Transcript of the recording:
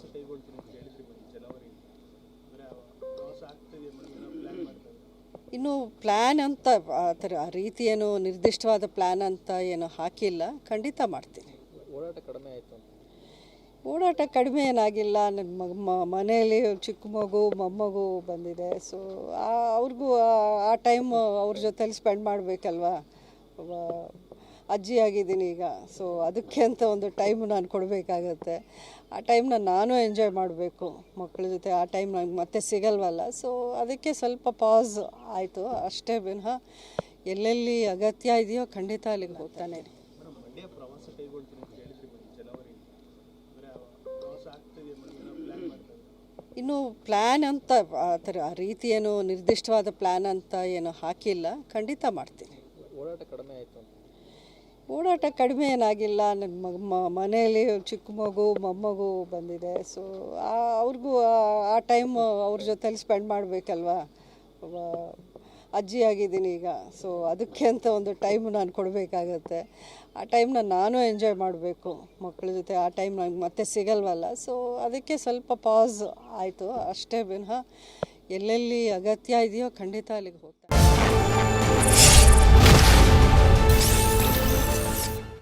ಪ್ರವಾಸ ಕೈಗೊಳ್ತೀನಿ ಅಂತ ಹೇಳಿದ್ರಿ ಮೇಡಮ್ ಜನವರಿ ಅಂದರೆ ಪ್ರವಾಸ ಆಗ್ತಿದೆ ಏನೋ ಪ್ಲ್ಯಾನ್ ಮಾಡ್ತಾ ಇದ್ದೀರಾ? ಇನ್ನು ಪ್ಲ್ಯಾನ್ ಅಂತ ಆ ಥರ ಆ ರೀತಿ ಏನು ನಿರ್ದಿಷ್ಟವಾದ ಪ್ಲ್ಯಾನ್ ಅಂತ ಏನು ಹಾಕಿಲ್ಲ ಖಂಡಿತ ಮಾಡ್ತೀನಿ. ಓಡಾಟ ಕಡಿಮೆ ಆಯಿತು ಅಂತ. ಓಡಾಟ ಕಡಿಮೆ ಏನಾಗಿಲ್ಲ ನನ್ನ ಮಗ ಮ- ಮನೆಯಲ್ಲಿ ಚಿಕ್ಕ ಮಗು ಮೊಮ್ಮಗು ಬಂದಿದೆ ಸೊ ಅವ್ರಿಗೂ ಆ- ಆ ಟೈಮ್ ಅವ್ರ ಜೊತೆಲಿ ಸ್ಪೆಂಡ್ ಮಾಡಬೇಕಲ್ವಾ? ಅಜ್ಜಿ ಆಗಿದ್ದೀನಿ ಈಗ. ಸೊ ಅದಕ್ಕೆ ಅಂತ ಒಂದು ಟೈಮ್ ನಾನು ಕೊಡಬೇಕಾಗತ್ತೆ. ಆ ಟೈಮ್ನ ನಾನು ಎಂಜಾಯ್ ಮಾಡಬೇಕು ಮಕ್ಕಳ ಜೊತೆ. ಆ ಟೈಮ್ ನಂಗೆ ಮತ್ತೆ ಸಿಗಲ್ವಲ್ಲ. ಸೊ ಅದಕ್ಕೆ ಸ್ವಲ್ಪ ಪಾಸ್ ಆಯಿತು. ಅಷ್ಟೇ ವಿನಃ ಎಲ್ಲೆಲ್ಲಿ ಅಗತ್ಯ ಇದೆಯೋ ಖಂಡಿತ ಅಲ್ಲಿಗೆ ಹೋಗ್ತಾನೆ ಇನ್ನೂ ಪ್ಲ್ಯಾನ್ ಅಂತ, ಆ ಥರ ಆ ರೀತಿ ಏನು ನಿರ್ದಿಷ್ಟವಾದ ಪ್ಲ್ಯಾನ್ ಅಂತ ಏನು ಹಾಕಿಲ್ಲ. ಖಂಡಿತ ಮಾಡ್ತೀನಿ. ಓಡಾಟ ಕಡಿಮೆ ಆಯಿತು ಓಡಾಟ ಕಡಿಮೆ ಏನಾಗಿಲ್ಲ. ನನ್ನ ಮನೆಯಲ್ಲಿ ಚಿಕ್ಕ ಮಗು, ಮೊಮ್ಮಗು ಬಂದಿದೆ. ಸೊ ಅವ್ರಿಗೂ ಆ- ಟೈಮ್ ಅವ್ರ ಜೊತೆಲಿ ಸ್ಪೆಂಡ್ ಮಾಡಬೇಕಲ್ವಾ? ಅಜ್ಜಿ ಆಗಿದ್ದೀನಿ ಈಗ. ಸೊ ಅದಕ್ಕೆ ಅಂತ ಒಂದು ಟೈಮ್ ನಾನು ಕೊಡಬೇಕಾಗತ್ತೆ. ಆ ಟೈಮ್ನ ನಾನು ಎಂಜಾಯ್ ಮಾಡಬೇಕು. ಮಕ್ಕಳ ಜೊತೆ ಆ ಟೈಮ್ ನಂಗೆ ಮತ್ತೆ ಸಿಗಲ್ವಲ್ಲ. ಸೊ ಅದಕ್ಕೆ ಸ್ವಲ್ಪ ಪಾಸ್ ಆಯಿತು. ಅಷ್ಟೇ ವಿನಃ ಎಲ್ಲೆಲ್ಲಿ ಅಗತ್ಯ ಇದೆಯೋ ಖಂಡಿತ ಅಲ್ಲಿಗೆ ಹೋಗ್ತೀನಿ